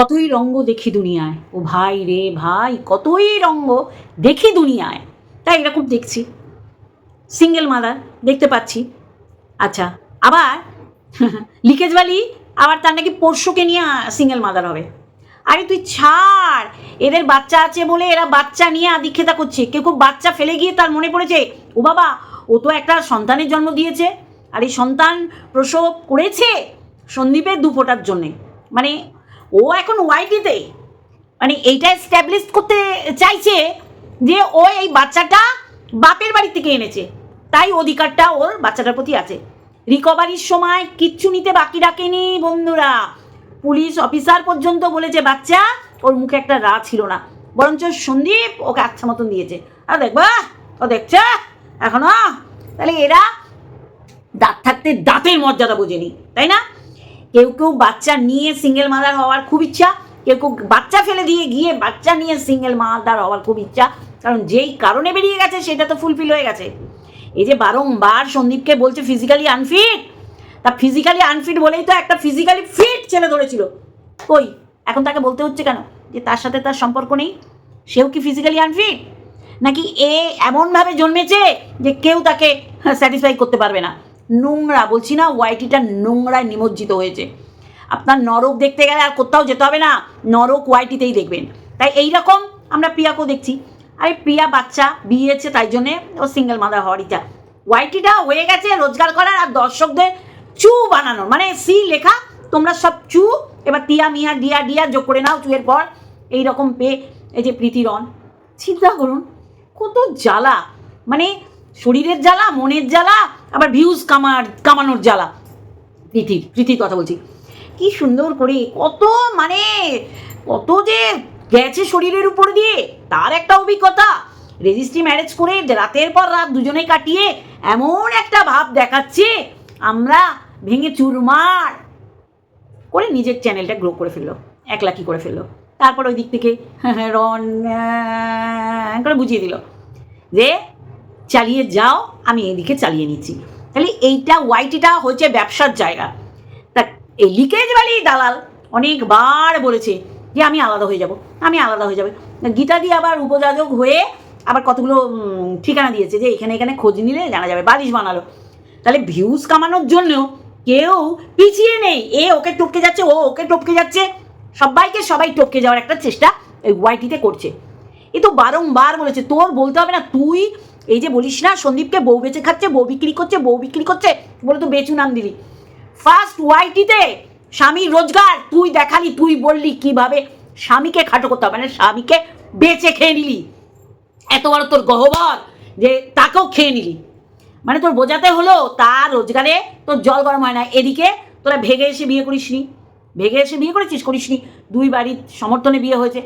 কতই রঙ্গ দেখি দুনিয়ায়। ও ভাই রে ভাই, কতই রঙ্গ দেখি দুনিয়ায়। তাই এরকম দেখছি। সিঙ্গেল মাদার দেখতে পাচ্ছি। আচ্ছা আবার লিকেজ বালি, আবার তার নাকি পরশুকে নিয়ে সিঙ্গেল মাদার হবে। আরে তুই ছাড়, এদের বাচ্চা আছে বলে এরা বাচ্চা নিয়ে আদিক্ষেতা করছে। কেউ কেউ বাচ্চা ফেলে গিয়ে তার মনে পড়েছে, ও বাবা, ও তো একটা সন্তানের জন্ম দিয়েছে। আর এই সন্তান প্রসব করেছে সন্দীপের দু ফোটার জন্যে। মানে ও এখন ওয়াইটিতে মানে এইটা এস্টাবলিশ করতে চাইছে যে ও এই বাচ্চাটা বাপের বাড়ি থেকে এনেছে। তাই অধিকারটা ওর বাচ্চাটার প্রতি আছে। রিকভারির সময় কিচ্ছু নিতে বাকি রাখেনি বন্ধুরা। পুলিশ অফিসার পর্যন্ত বলেছে, বাচ্চা, ওর মুখে একটা রা ছিল না। বরঞ্চ সন্দীপ ওকে আচ্ছা মতন দিয়েছে। আর দেখবা ও দেখছে। এখনও তাহলে এরা দাঁত থাকতে দাঁতের মর্যাদা বোঝেনি, তাই না? কেউ কেউ বাচ্চা নিয়ে সিঙ্গেল মাদার হওয়ার খুব ইচ্ছা, কেউ কেউ বাচ্চা ফেলে দিয়ে গিয়ে বাচ্চা নিয়ে সিঙ্গেল মাদার হওয়ার খুব ইচ্ছা। কারণ যেই কারণে বেরিয়ে গেছে, সেটা তো ফুলফিল হয়ে গেছে। এই যে বারংবার সন্দীপকে বলছে ফিজিক্যালি আনফিট তা ফিজিক্যালি আনফিট বলেই তো একটা ফিজিক্যালি ফিট ছেলে ধরেছিল। কই? এখন তাকে বলতে হচ্ছে কেন? যে তার সাথে তার সম্পর্ক নেই? সেও কি ফিজিক্যালি আনফিট নাকি এ এমনভাবে জন্মেছে যে কেউ তাকে স্যাটিসফাই করতে পারবে না? নোংরা, বলছি না ওয়াইটিটা নোংরায় নিমজ্জিত হয়েছে। আপনার নরক দেখতে গেলে আর কোথাও যেতে হবে না, নরক ওয়াইটিতেই দেখবেন। তাই এই রকম আমরা প্রিয়াকেও দেখছি। আরে প্রিয়া বাচ্চা বিয়েছে তাই জন্যে ও সিঙ্গেল মাদার হওয়ার ইচ্ছা। ওয়াইটিটা হয়ে গেছে রোজগার করার আর দর্শকদের চু বানানোর। মানে সি লেখা, তোমরা সব চু, এবার তিয়া মিয়া, ডিয়া ডিয়া যোগ করে নাও চুয়ের পর। এই রকম পেয়ে এই যে প্রীতিরণ চিন্তা করুন, কত জ্বালা। মানে শরীরের জ্বালা, মনের জ্বালা আবার ভিউজ কামার, কামানোর জ্বালা। প্রীতির প্রীতির কথা বলছি। কি সুন্দর করে, কত মানে কত যে গেছে শরীরের উপর দিয়ে, তার একটা অভিজ্ঞতা। রেজিস্ট্রি ম্যারেজ করে রাতের পর রাত দুজনে কাটিয়ে এমন একটা ভাব দেখাচ্ছে, আমরা ভেঙে চুরমার করে নিজের চ্যানেলটা গ্রো করে ফেলল এক লাখি করে ফেলল। তারপর ওই দিক থেকে রন করে বুঝিয়ে দিল যে চালিয়ে যাও, আমি এদিকে চালিয়ে নিচ্ছি। তাহলে এইটা, ওয়াইটিটা হচ্ছে ব্যবসার জায়গা। তা এই লিকেজ বালি দালাল অনেকবার বলেছে যে আমি আলাদা হয়ে যাব, আমি আলাদা হয়ে যাবে। গীতা দিয়ে আবার উপযাজক হয়ে আবার কতগুলো ঠিকানা দিয়েছে যে এখানে এখানে খোঁজ নিলে জানা যাবে, বালিশ বানালো। তাহলে ভিউজ কামানোর জন্য কেউ পিছিয়ে নেই। এ ওকে টপকে যাচ্ছে, ও ওকে টপকে যাচ্ছে। সবাইকে সবাই টপকে যাওয়ার একটা চেষ্টা এই ওয়াইটিতে করছে। এ তো বারংবার বলেছে, তোর বলতে হবে না, তুই এই যে বলিস না, সন্দীপকে বউ বেচে খাচ্ছে, বউ বিক্রি করছে, বউ বিক্রি করছে, বলে তো বেচু নাম দিলি। ফার্স্ট ওয়াইটিতে স্বামী রোজগার, তুই দেখালি, তুই বললি কীভাবে স্বামীকে খাটো করতে হবে মানে স্বামীকে বেচে খেয়ে নিলি। এত বড় তোর গহ্বর যে তাকেও খেয়ে নিলি। মানে তোর বোঝাতে হলো, তার রোজগারে তোর জল গরম হয় না। এদিকে তোরা ভেগে এসে বিয়ে করিস নি ভেগে এসে বিয়ে করেছিস, করিসনি। দুই বাড়ির সমর্থনে বিয়ে হয়েছে।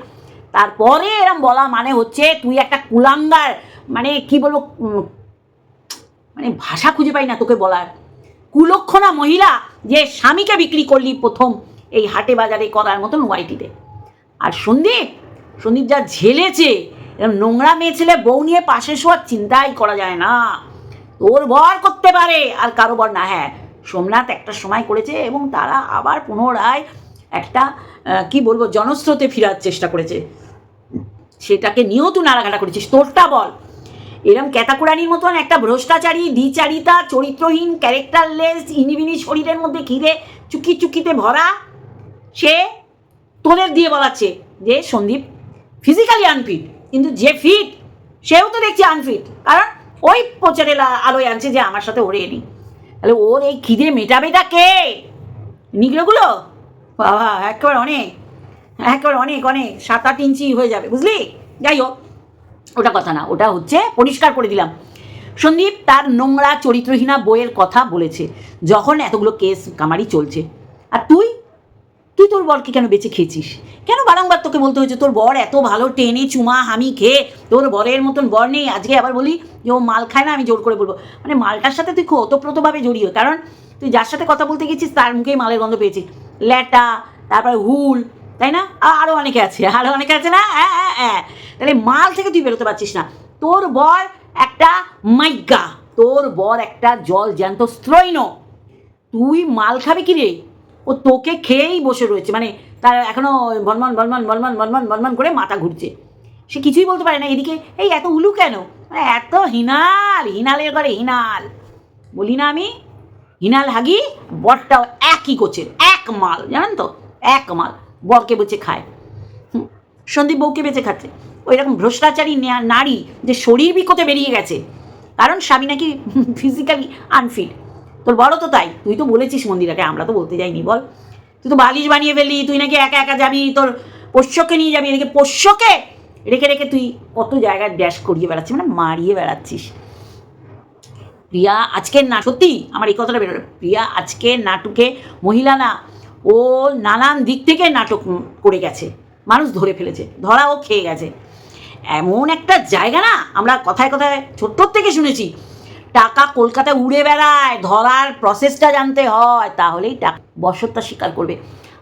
তারপরে এরম বলা মানে হচ্ছে, তুই একটা কুলাঙ্গার মানে কি বলব মানে ভাষা খুঁজে পাই না তোকে বলার। কুলক্ষণা মহিলা যে স্বামীকে বিক্রি করলি প্রথম এই হাটে বাজারে করার মতন ওয়াইটিতে। আর সন্দীপ সন্দীপ যা ঝেলেছে এরকম নোংরা মেয়ে ছেলে বউ নিয়ে পাশে শোয়ার চিন্তাই করা যায় না। তোর বর করতে পারে, আর কারও বর না। হ্যাঁ সোমনাথ একটা সময় করেছে এবং তারা আবার পুনরায় একটা কি বলব, জনস্রোতে ফেরার চেষ্টা করেছে। সেটাকে নিয়েও তুই নাড়াঘাটা করেছিস। তোরটা বল এরম ক্যাতাকুরানির মতন একটা ভ্রষ্টাচারী, দ্বিচারিতা, চরিত্রহীন, ক্যারেক্টারলেস, ইনিবিনি শরীরের মধ্যে ঘিরে চুকি চুকিতে ভরা, সে তোদের দিয়ে বলাচ্ছে যে সন্দীপ ফিজিক্যালি আনফিট কিন্তু যে ফিট সেও তো দেখছি আনফিট কারণ ওই প্রচারের আ- আলোয় আনছে যে আমার সাথে ওরে নি তাহলে ওর এই খিদে মেটাবেটা কে? নিগ্রোগুলো? বাবা, একেবারে অনেক একেবারে অনেক অনেক, সাত আট ইঞ্চি হয়ে যাবে, বুঝলি? যাই হোক। ওটা কথা না, ওটা হচ্ছে পরিষ্কার করে দিলাম। সন্দীপ তার নোংরা চরিত্রহীনা বইয়ের কথা বলেছে, যখন এতগুলো কেস কামারি চলছে। আর তুই? তুই তোর বরকে কেন বেঁচে খেয়েছিস? কেন বারংবার তোকে বলতে হয়েছে, তোর বর এত ভালো, টেনে, চুমা, হামি খেয়ে, তোর বরের মতন বর নেই, আজকে আবার বলি যে ও মাল খায় না, আমি জোর করে বলব। মানে মালটার সাথে তুই খুব ওতপ্রোতভাবে জড়িয়ে, কারণ তুই যার সাথে কথা বলতে গেছিস, তার মুখেই মালের গন্ধ পেয়েছিস। ল্যাটা, তারপরে হুল তাই না? আ- আরও অনেকে আছে, আরও অনেকে আছে না? হ্যাঁ হ্যাঁ হ্যাঁ তাহলে মাল থেকে তুই বেরোতে পারছিস না। তোর বর একটা মাইগা, তোর বর একটা জল জ্যান্ত স্ত্রৈন তুই মাল খাবি কি রে? ও তোকে খেয়েই বসে রয়েছে মানে তার এখনও বনমান বনমান বনমান বনমান বনমান করে মাথা ঘুরছে। সে কিছুই বলতে পারে না, এদিকে, এই এত উলু কেন? এত হিনাল, হিনালের ঘরে হিনাল। বলি না আমি, হিনাল হাগি, বরটাও একই কোচের এক মাল, জানেন তো? এক মাল। বরকে বেঁচে খায়। সন্দীপ বউকে বেঁচে খাচ্ছে। ওই রকম ভ্রষ্টাচারী নারী যে শরীর বিকোতে বেরিয়ে গেছে। কারণ স্বামী নাকি ফিজিক্যালি আনফিট তোর বড় তো তাই, তুই তো বলেছিস মন্দিরাকে, আমরা তো বলতে যাইনি, বল। তুই তো বালিশ বানিয়ে ফেললি, তুই নাকি একা একা যাবি, তোর পোষ্যকে নিয়ে যাবি এদিকে পোষ্যকে? রেখে রেখে তুই কত জায়গায় ড্যাশ করিয়ে বেড়াচ্ছিস মানে মারিয়ে বেড়াচ্ছিস। প্রিয়া, আজকের না, সত্যি, আমার এই কথাটা বেরোলো। প্রিয়া, আজকের নাটকে মহিলা না ও নানান দিক থেকে নাটক করে গেছে, মানুষ ধরে ফেলেছে, ধরা ও খেয়ে গেছে। এমন একটা জায়গা না, আমরা কথায় কথায় ছোট্টর থেকে শুনেছি, টাকা কলকাতায় উড়ে বেড়ায়, ধরার প্রসেসটা জানতে হয়, তাহলেই টাকা বসতটা স্বীকার করবে।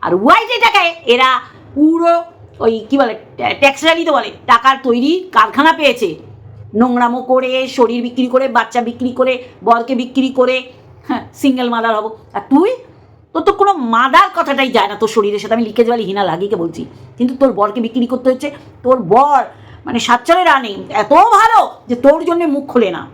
আর ওয়াইটি টাকায়, এরা পুরো ওই কী বলে ট্যাক্সিডারি তো বলে, টাকার তৈরি কারখানা পেয়েছে। নোংরামো করে, শরীর বিক্রি করে, বাচ্চা বিক্রি করে, বরকে বিক্রি করে হ্যাঁ সিঙ্গেল মাদার হব। আর তুই তোর তো কোনো মাদার কথাটাই যায় না তোর শরীরের সাথে। আমি লিখে যাওয়ালি হিনা লাগিকে বলছি। কিন্তু তোর বরকে বিক্রি করতে হচ্ছে। তোর বর মানে সাতচরে রানি। এত ভালো যে তোর জন্য মুখ খোলে না।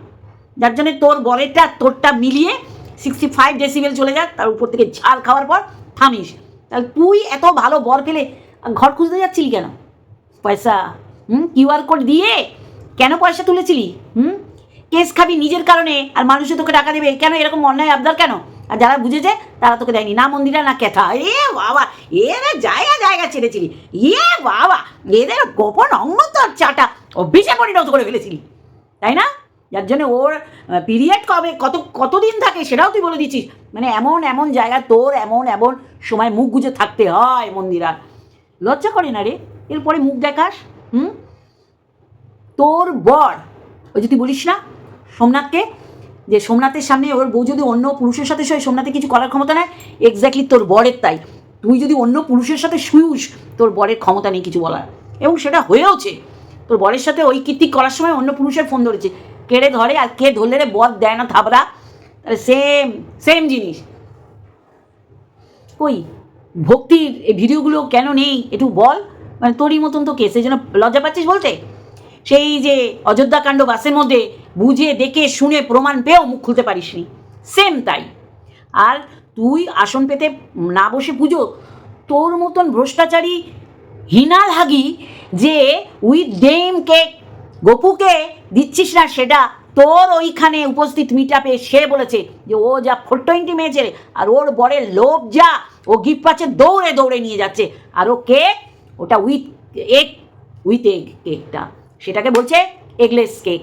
যার জন্য তোর বরেরটা, তোরটা মিলিয়ে সিক্সটি ফাইভ ডেসিবেল চলে যাক, তার উপর থেকে ঝাল খাওয়ার পর থামিস। তাহলে তুই এত ভালো বর পেলে ঘর খুঁজতে যাচ্ছিলি কেন? পয়সা, হুম? কিউআর কোড দিয়ে কেন পয়সা তুলেছিলি? হুম? কেস খাবি নিজের কারণে, আর মানুষে তোকে টাকা দেবে। কেন এরকম অন্যায় আবদার কেন? আর যারা বুঝেছে, তারা তোকে দেয়নি। না মন্দিরা, না ক্যাথা। এ বাবা, এরা জায়গা জায়গা ছেড়েছিলি। এ বাবা, এদের গোপন অঙ্গ তো চাটা অভ্যেসে পরিণত করে ফেলেছিলি। তাই না? যার জন্য ওর পিরিয়ড কবে, কত, কতদিন থাকে সেটাও তুই বলে দিচ্ছিস। মানে এমন এমন জায়গা তোর, এমন এমন সময় মুখ গুজে থাকতে হয় মন্দিরা লজ্জা করে না রে? এরপরে মুখ দেখাস, হুম? তোর বর, ওই যদি বলিস না, সোমনাথকে যে সোমনাথের সামনে ওর বউ যদি অন্য পুরুষের সাথে শোয়, সোমনাথে কিছু করার ক্ষমতা নেয় এক্স্যাক্টলি তোর বরের তাই। তুই যদি অন্য পুরুষের সাথে শুইস তোর বরের ক্ষমতা নেই কিছু বলার। এবং সেটা হয়েওছে। তোর বরের সাথে ওই কীর্তিক করার সময় অন্য পুরুষের ফোন ধরেছে। কেড়ে ধরে আর কে ধরলে রে বর দেয় না থাবড়া তাহলে সেম সেম জিনিস। কই? ভক্তির এই ভিডিওগুলো কেন নেই? একটু বল। মানে তোরই মতন তো কে সেই জন্য লজ্জা পাচ্ছিস বলতে? সেই যে অযোধ্যাকাণ্ড বাসের মধ্যে বুঝে, দেখে, শুনে প্রমাণ পেয়েও মুখ খুলতে পারিসনি। সেম তাই। আর তুই আসন পেতে না বসে পুজো, তোর মতন ভ্রষ্টাচারী হিনাল হাগি যে উইথ ডেমকে গপুকে দিচ্ছিস না সেটা, তোর ওইখানে উপস্থিত মিটাপে সে বলেছে যে ও যা ফোর টোয়েন্টি মেয়েছে আর ওর বরের লোভ যা, ও গিফট পাচ্ছে, দৌড়ে দৌড়ে নিয়ে যাচ্ছে। আর ও কেক, ওটা উইথ এগ উইথ এগ কেকটা। সেটাকে বলছে এগলেস কেক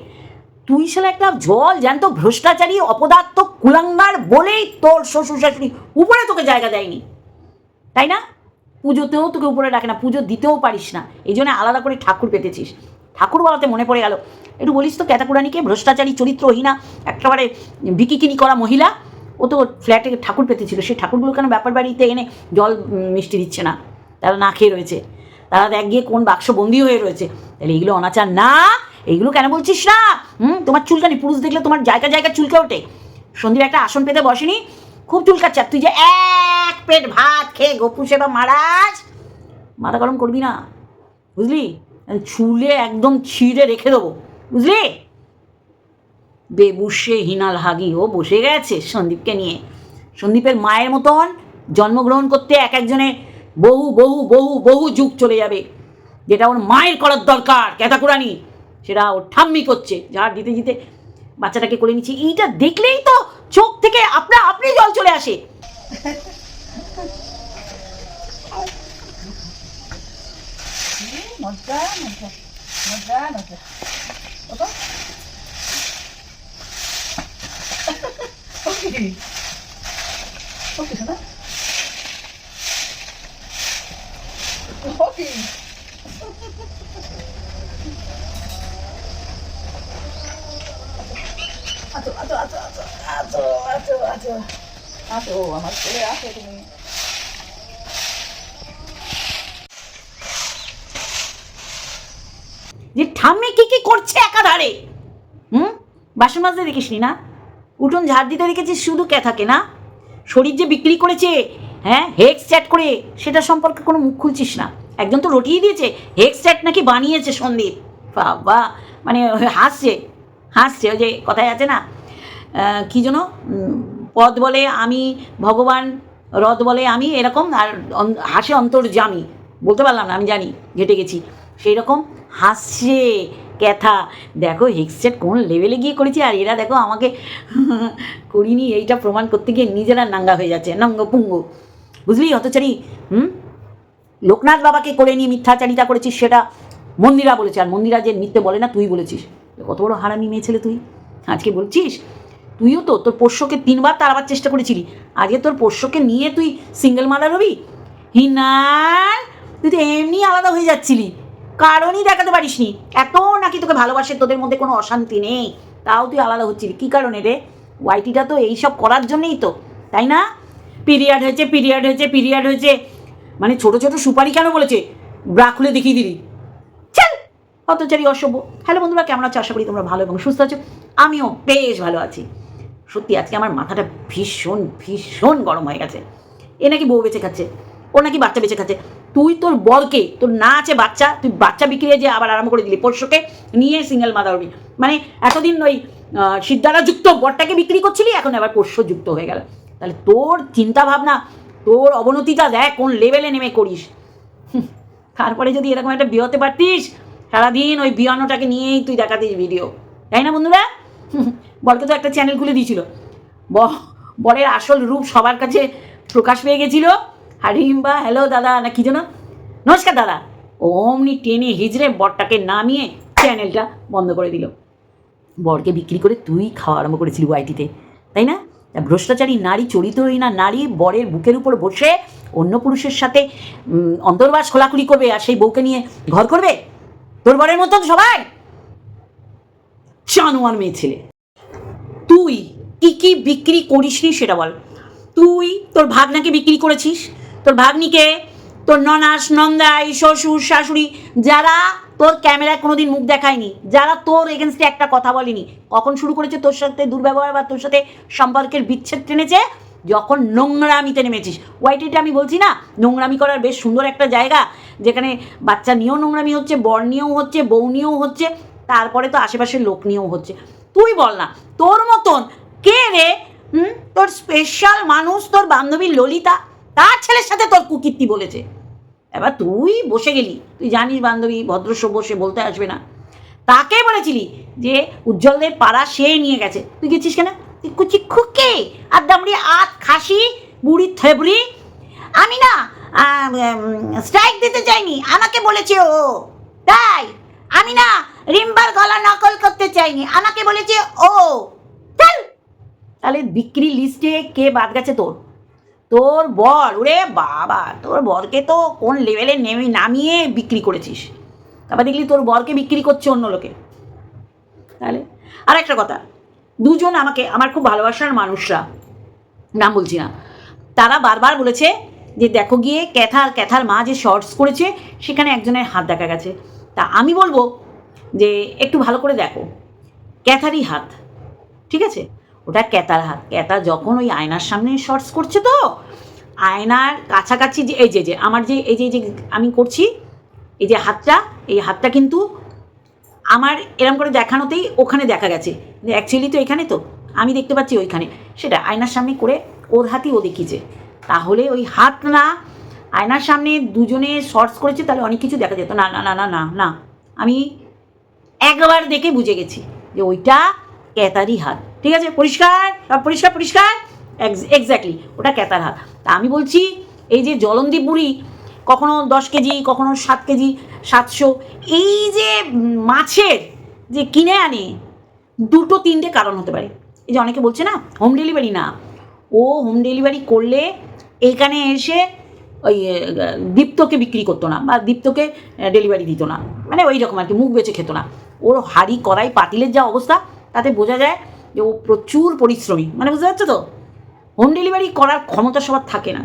তুই শালা একটা জল জ্যান্ত ভ্রষ্টাচারী অপদার্থ কুলাঙ্গার বলেই তোর শ্বশুর শাশুড়ি উপরে তোকে জায়গা দেয়নি। তাই না? পুজোতেও তোকে উপরে ডাকে না, পুজো দিতেও পারিস না। এই জন্য আলাদা করে ঠাকুর পেতেছিস। ঠাকুর বলাতে মনে পড়ে গেল, একটু বলিস তো ক্যাতাকুরানিকে ভ্রষ্টাচারী, চরিত্রহীনা, একেবারে বিকিকিনি করা মহিলা, ও তো ফ্ল্যাটে ঠাকুর পেতেছিল সেই ঠাকুরগুলো কেন ব্যাপার বাড়িতে এনে জল মিষ্টি দিচ্ছে না? তারা না খেয়ে রয়েছে। তারা দেখ গিয়ে কোন বাক্স বন্দি হয়ে রয়েছে। তাহলে এইগুলো অনাচার না এইগুলো কেন বলছিস না? হুম? তোমার চুলকানি, পুরুষ দেখলে তোমার জায়গা জায়গা চুলকে ওঠে। সন্দীপ একটা আসন পেতে বসেনি, খুব চুলকাচ্ছে। তুই যে এক পেট ভাত খেয়ে গোপু সেবা মারাজ মাথা গরম করবি না। বুঝলি? চুলে একদম ছিঁড়ে রেখে দেবো। বুঝলি? বেবুসে হিনাল হাগি ও বসে গেছে সন্দীপকে নিয়ে। সন্দীপের মায়ের মতন জন্মগ্রহণ করতে এক একজনের বহু বহু বহু বহু যুগ চলে যাবে। যেটা ওর মায়ের করার দরকার, ক্যাতাকুরানি। সেটা ওর ঠাম্মি করছে। যার দিতে দিতে বাচ্চাটাকে করে নিচ্ছে। এইটা দেখলেই তো চোখ থেকে আপনা আপনি জল চলে আসে। শোনা ওকে। আসো ঠাম্মি কি কি করছে একাধারে? হুম? বাসন মাজতে দেখিসনি না উঠুন ঝাড় দিতে দেখেছিস শুধু কে থাকে না? শরীর যে বিক্রি করেছে হ্যাঁ হেক্স চ্যাট করে সেটা সম্পর্কে কোনো মুখ খুলছিস না? একজন তো রটিয়ে দিয়েছে, হেক্স চ্যাট নাকি বানিয়েছে সন্দীপ। বাবা মানে হাসছে হাসছে, ওই যে কথায় আছে না? কি যেন পদ বলে আমি, ভগবান রথ বলে আমি, এরকম, আর হাসে অন্তর্জামি বলতে পারলাম না, আমি জানি, ঘেটে গেছি। সেই রকম হাসছে ক্যাথা। দেখো, হেক্সেট কোন লেভেলে গিয়ে করেছি, আর এরা দেখো আমাকে করিনি, এইটা প্রমাণ করতে গিয়ে নিজেরা নাঙ্গা হয়ে যাচ্ছে, নঙ্গ পুঙ্গ। বুঝলি হতচারি হুম? লোকনাথ বাবাকে করে নিয়ে মিথ্যাচারিতা করেছিস, সেটা মন্দিরা বলেছে, আর মন্দিরা যে মিথ্যে বলে না, তুই বলেছিস। কত বড় হারামি মেয়ে ছেলে তুই। আজকে বলছিস? তুইও তো, তোর পোষ্যকে তিনবার তাড়াবার চেষ্টা করেছিলি। আজকে তোর পোষ্যকে নিয়ে তুই সিঙ্গেল মাদার হবি? হিনার তুই তো এমনি আলাদা হয়ে যাচ্ছিলি। কারণই দেখাতে পারিস নি এত নাকি তোকে ভালোবাসে, তোদের মধ্যে কোনো অশান্তি নেই। তাও তুই আলাদা হচ্ছিলি। কী কারণে রে? ওয়াইটিটা তো এইসব করার জন্যই তো, তাই না? পিরিয়ড হয়েছে পিরিয়ড হয়েছে পিরিয়ড হয়েছে। মানে ছোট ছোট সুপারি কেন বলেছে? ব্রা খুলে দেখিয়ে দিলি। অত্যাচারী অসভ্য হ্যালো বন্ধুরা, কেমন আছো? আশা করি তোমরা ভালো এবং সুস্থ আছো। আমিও বেশ ভালো আছি। সত্যি, আজকে আমার মাথাটা ভীষণ ভীষণ গরম হয়ে গেছে। এ নাকি বউ বেঁচে খাচ্ছে, ও নাকি বাচ্চা বেঁচে খাচ্ছে। তুই তোর বরকে, তোর না আছে বাচ্চা, তুই বাচ্চা বিক্রি যে আবার আরম্ভ করে দিলি পোষ্যকে নিয়ে সিঙ্গেল মাদার হবি। মানে এতদিন ওই সিদ্ধারা যুক্ত বরটাকে বিক্রি করছিলি, এখন আবার পোষ্য যুক্ত হয়ে গেল। তাহলে তোর চিন্তা ভাবনা তোর অবনতিটা দেখ, কোন লেভেলে নেমে করিস। তারপরে যদি এরকম একটা বিয়েতে পারতিস সারাদিন ওই বিয়ানোটাকে নিয়েই তুই দেখাতিস ভিডিও তাই না বন্ধুরা? বরকে তো একটা চ্যানেল খুলে দিয়েছিল। ব- বরের আসল রূপ সবার কাছে প্রকাশ পেয়ে গেছিল। হারিম্বা হ্যালো দাদা, না কি যেন? নমস্কার দাদা। অমনি টেনে হিজড়ে বরটাকে নামিয়ে চ্যানেলটা বন্ধ করে দিল। বরকে বিক্রি করে তুই খাওয়া আরম্ভ করেছিলি ওয়াইটিতে তাই না? ভ্রষ্টাচারী নারী, চরিত্রহীন না নারী বরের বুকের উপর বসে অন্য পুরুষের সাথে অন্তর্বাস খোলাখুলি করবে আর সেই বউকে নিয়ে ঘর করবে? তোর বরের মতন সবাই? জানোয়ার মেয়ে ছেলে। তুই কি কি বিক্রি করিসনি সেটা বল। তুই তোর ভাগনাকে বিক্রি করেছিস? তোর ভাগ্নিকে? তোর ননাস, নন্দাই, শ্বশুর, শাশুড়ি, যারা তোর ক্যামেরায় কোনোদিন মুখ দেখায়নি, যারা তোর এগেনস্টে একটা কথা বলেনি, কখন শুরু করেছে তোর সাথে দুর্ব্যবহার বা তোর সাথে সম্পর্কের বিচ্ছেদ টেনেছে? যখন নোংরামিতে নেমেছিস। ওয়াইটিটা আমি বলছি না, নোংরামি করার বেশ সুন্দর একটা জায়গা যেখানে বাচ্চা নিয়েও নোংরামি হচ্ছে, বর নিয়েও হচ্ছে, বউ নিয়েও হচ্ছে, তারপরে তো আশেপাশের লোক নিয়েও হচ্ছে। তুই বল না, তোর মতন কে রে, হুম? তোর স্পেশাল মানুষ, তোর বান্ধবী ললিতা, তার ছেলের সাথে তোর কুকীর্তি বলেছে। এবার তুই বসে গেলি, তুই জানিস বান্ধবী ভদ্রসভ্য সে বলতে আসবে না। তাকে বলেছিলি যে উজ্জ্বলদের পাড়া সে নিয়ে গেছে। তুই গেছিস কেন? কুচি খুকে আর দামড়ি আত খাসি, বুড়ি থেবড়ি। আমি না স্ট্রাইক দিতে চাইনি। আমাকে বলেছে ও। তাই আমি না রিম্বার গলা নকল করতে চাইনি। আমাকে বলেছে ও। তাহলে বিক্রি লিস্টে কে বাদ গেছে তোর? তোর বর। ওরে বাবা, তোর বরকে তো কোন লেভেলে নেমে নামিয়ে বিক্রি করেছিস? তারপর দেখলি তোর বরকে বিক্রি করছে অন্য লোকে। তাহলে আর একটা কথা। দুজন আমাকে, আমার খুব ভালোবাসার মানুষরা, নাম বলছি না, তারা বারবার বলেছে যে দেখো গিয়ে ক্যাথার ক্যাথার মা যে শর্টস করেছে সেখানে একজনের হাত দেখা গেছে। তা আমি বলব যে একটু ভালো করে দেখো। ক্যাথারই হাত, ঠিক আছে? ওটা ক্যাতার হাত। ক্যাতা যখন ওই আয়নার সামনে শর্টস করছে তো, আয়নার কাছাকাছি যে, এই যে যে, আমার যে, এই যে যে আমি করছি, এই যে হাতটা, এই হাতটা কিন্তু আমার এরম করে দেখানোতেই ওখানে দেখা গেছে। অ্যাকচুয়ালি তো এখানে তো, আমি দেখতে পাচ্ছি ওইখানে। সেটা আয়নার সামনে করে ওর হাতই ও দেখিয়েছে। তাহলে ওই হাত না, আয়নার সামনে দুজনে শর্টস করেছে, তাহলে অনেক কিছু দেখা যেত। না না না না না না। আমি একবার দেখে বুঝে গেছি যে ওইটা ক্যাতারই হাত। ঠিক আছে? পরিষ্কার? পরিষ্কার পরিষ্কার? এক্স্যাক্টলি ওটা ক্যাতার হাত। তা আমি বলছি, এই যে জলন্দীপ বুড়ি, কখনো দশ কেজি, কখনো সাত কেজি, সাতশো, এই যে মাছের যে কিনে আনে, দুটো তিনটে কারণ হতে পারে। এই যে অনেকে বলছে না হোম ডেলিভারি না। ও হোম ডেলিভারি করলে এইখানে এসে ওই দীপ্তকে বিক্রি করতো না বা দীপ্তকে ডেলিভারি দিত না। মানে ওই রকম আর কি, মুখ বেঁচে খেত না। ওর হাড়ি, কড়াই, পাতিলের যা অবস্থা, তাতে বোঝা যায় যে ও প্রচুর পরিশ্রমী। মানে বুঝতে পারছ তো? হোম ডেলিভারি করার ক্ষমতা সবার থাকে না।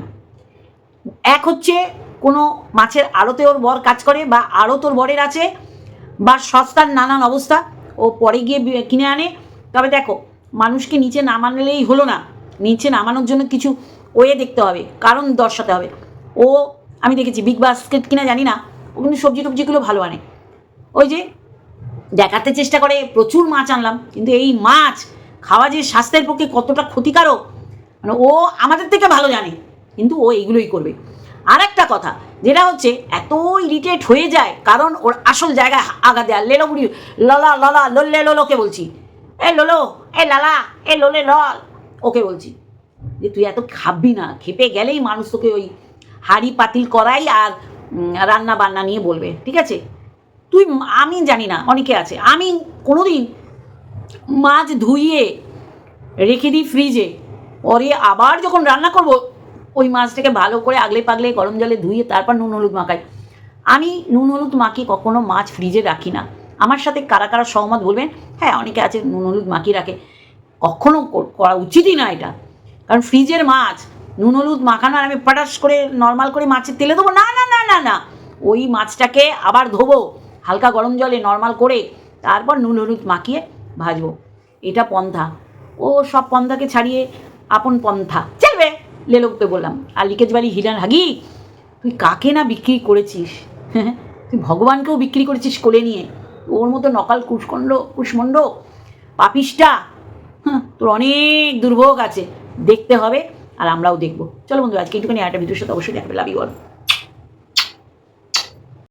এক হচ্ছে কোনো মাছের আড়তে ওর বর কাজ করে বা আড়ত তোর বরের আছে বা সস্তার নানান অবস্থা, ও পরে গিয়ে কিনে আনে। তবে দেখো, মানুষকে নিচে নামানলেই হলো না। নিচে নামানোর জন্য কিছু ওয়ে দেখতে হবে, কারণ দর্শাতে হবে। ও, আমি দেখেছি বিগ বাস্কেট কিনা জানি না, ও কিন্তু সবজি টবজিগুলো ভালো আনে। ওই যে, দেখাতে চেষ্টা করে, প্রচুর মাছ আনলাম, কিন্তু এই মাছ খাওয়া যে স্বাস্থ্যের পক্ষে কতটা ক্ষতিকারক মানে ও আমাদের থেকে ভালো জানে, কিন্তু ও এইগুলোই করবে। আর একটা কথা, যেটা হচ্ছে, এত ইরিটেট হয়ে যায়, কারণ ওর আসল জায়গায় আগা দেয়া লেলো বুড়ি, ললা ললা, লল্লে, লোলোকে বলছি। এ, লোলো, এ, লালা, এ, লোলে, লল, ওকে বলছি। যে তুই এত খাবি না, খেপে গেলেই মানুষ তোকে ওই হাড়ি পাতিল করাই আর রান্না বান্না নিয়ে বলবে, ঠিক আছে? তুই আমি জানি না, অনেকে আছে। আমি কোনোদিন মাছ ধুইয়ে রেখে দিই ফ্রিজে, পরে আবার যখন রান্না করব, ওই মাছটাকে ভালো করে আগলে পাগলে গরম জলে ধুয়ে তারপর নুন হলুদ মাখাই। আমি নুন হলুদ মাখিয়ে কখনো মাছ ফ্রিজে রাখি না। আমার সাথে কারা কারা সহমত বলবেন? হ্যাঁ অনেকে আছে নুন হলুদ মাখিয়ে রাখে। কখনো করা উচিতই না এটা। কারণ ফ্রিজের মাছ, নুন, হলুদ মাখানো আর আমি পটাশ করে নর্মাল করে মাছের তেলে দেবো, না না না না না। ওই মাছটাকে আবার ধোবো, হালকা গরম জলে নর্মাল করে তারপর নুন, হলুদ মাখিয়ে ভাজবো। এটা পন্থা। ও সব পন্থাকে ছাড়িয়ে আপন পন্থা। চলবে লেলোককে বললাম। আর লিকেজ বাড়ি হিরান হাগি, তুই কাকে না বিক্রি করেছিস? তুই ভগবানকেও বিক্রি করেছিস কোলে নিয়ে। ওর মতো নকাল কুষ্কণ্ড কুষ্মণ্ড পাপিসটা হ্যাঁ তোর অনেক দুর্ভোগ আছে। দেখতে হবে আর আমরাও দেখব। চলো বন্ধু আজকে একটুখানি একটা ভিডিওর সাথে অবশ্যই দেখবে লাভ ইউ